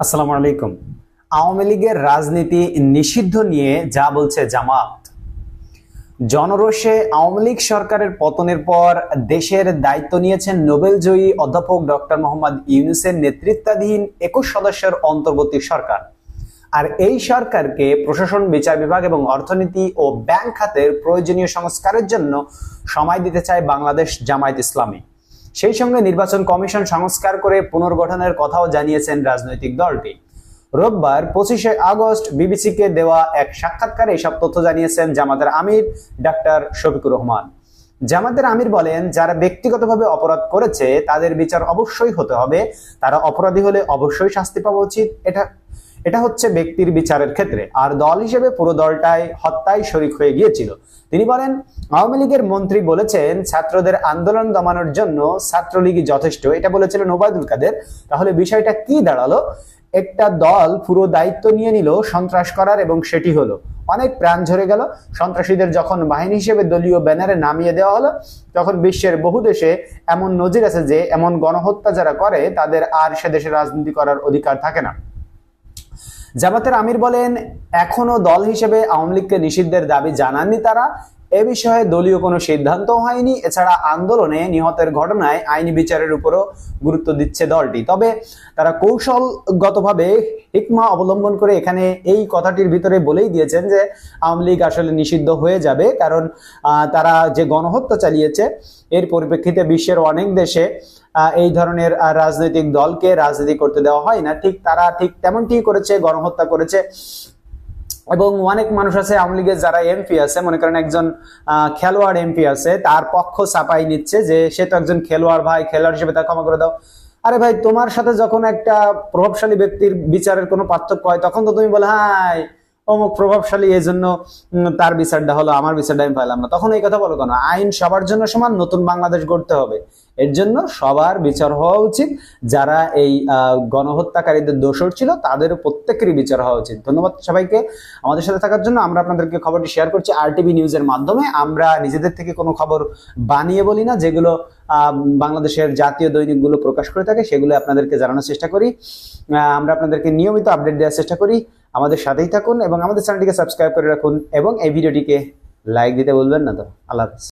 আসসালামু আলাইকুম। আওয়ামী লীগের রাজনীতি নিষিদ্ধ নিয়ে যা বলছে জামাত। জনরোষে আওয়ামী লীগ সরকারের পতনের পর দেশের দায়িত্ব নিয়েছেন নোবেলজয়ী অধ্যাপক ডক্টর মোহাম্মদ ইউনুসের নেতৃত্বাধীন একুশ সদস্যের অন্তর্বর্তী সরকার। আর এই সরকারকে প্রশাসন, বিচার বিভাগ এবং অর্থনীতি ও ব্যাংক খাতের প্রয়োজনীয় সংস্কারের জন্য সময় দিতে চায় বাংলাদেশ জামায়াত ইসলামী। সেই সঙ্গে নির্বাচন কমিশন সংস্কার করে পুনর্গঠনের কথাও জানিয়েছেন রাজনৈতিক দলটি। রোববার পঁচিশে আগস্ট বিবিসিকে দেওয়া এক সাক্ষাৎকারে এসব তথ্য জানিয়েছেন জামাতের আমির ডাক্তার শফিকুর রহমান। জামাতের আমির বলেন, যারা ব্যক্তিগতভাবে অপরাধ করেছে, তাদের বিচার অবশ্যই হতে হবে। তারা অপরাধী হলে অবশ্যই শাস্তি পাওয়া উচিত। এটা এটা হচ্ছে ব্যক্তির বিচারের ক্ষেত্রে। আর দল হিসেবে পুরো দলটাই হত্যায় শরিক হয়ে গিয়েছিল। তিনি বলেন, আওয়ামী লীগের মন্ত্রী বলেছেন, ছাত্রদের আন্দোলন দমানোর জন্য ছাত্রলীগই যথেষ্ট। এটা বলেছিলেন ওবায়দুল কাদের। তাহলে বিষয়টা কি দাঁড়াল? একটা দল পুরো দায়িত্ব নিয়ে নিল, সন্ত্রাস করার এবং সেটি হলো। অনেক প্রাণ ঝরে গেল। সন্ত্রাসীদের যখন বাহিনী হিসেবে দলীয় ব্যানারে নামিয়ে দেওয়া হলো, তখন বিশ্বের বহু দেশে এমন নজির আছে যে, এমন গণহত্যা যারা করে, তাদের আর সে দেশে রাজনীতি করার অধিকার থাকে না। জামাতের আমির বলেন এখনও দল হিসেবে আওয়ামী লীগকে নিষিদ্ধের দাবি জানাননি তারা। এ বিষয়ে দলীয় কোনো সিদ্ধান্ত হয়নি। এছাড়া আন্দোলনে নিহতের ঘটনায় আইনি বিচারের উপরও গুরুত্ব দিচ্ছে দলটি। তবে তারা কৌশলগতভাবে হিকমা অবলম্বন করে এখানে এই কথাটির ভিতরে বলেই দিয়েছেন যে আওয়ামী লীগ আসলে নিষিদ্ধ হয়ে যাবে, কারণ তারা যে গণহত্যা চালিয়েছে, এর পরিপ্রেক্ষিতে বিশ্বের অনেক দেশে এই ধরনের রাজনৈতিক দলকে রাজনীতি করতে দেওয়া হয় না। ঠিক তারা ঠিক তেমনটি করেছে, গণহত্যা করেছে। এবং অনেক মানুষ আছে, আওয়ামী লীগের যারা এমপি আছে, মনে করেন একজন খেলোয়াড় এমপি আছে, তার পক্ষ চাপাই নিচ্ছে যে সে তো একজন খেলোয়াড় ভাই, খেলোয়াড় হিসেবে তা ক্ষমা করে দাও। আরে ভাই, তোমার সাথে যখন একটা প্রভাবশালী ব্যক্তির বিচারের কোনো পার্থক্য হয়, তখন তো তুমি বলে, হাই অমুক প্রভাবশালী এই জন্য তার বিচারটা হলো, আমার বিচারটা আমি পাইলাম না। তখন এই কথা বলো কেন? আইন সবার জন্য সমান, নতুন বাংলাদেশ গড়তে হবে। এর জন্য সবার বিচার হওয়া উচিত। যারা এই গণহত্যাকারীদের দোষর ছিল, তাদের প্রত্যেকেরই বিচার হওয়া উচিত। ধন্যবাদ সবাইকে আমাদের সাথে থাকার জন্য। আমরা আপনাদেরকে খবরটি শেয়ার করছি আরটিভি নিউজের মাধ্যমে। আমরা নিজেদের থেকে কোনো খবর বানিয়ে বলি না, যেগুলো বাংলাদেশের জাতীয় দৈনিকগুলো প্রকাশ করে থাকে, সেগুলো আপনাদেরকে জানানোর চেষ্টা করি। আমরা আপনাদেরকে নিয়মিত আপডেট দেওয়ার চেষ্টা করি। আমাদের সাথেই থাকুন এবং আমাদের চ্যানেলটিকে সাবস্ক্রাইব করে রাখুন এবং এই ভিডিওটিকে লাইক দিতে বলবেন না তো। আল্লাহ হাফিজ।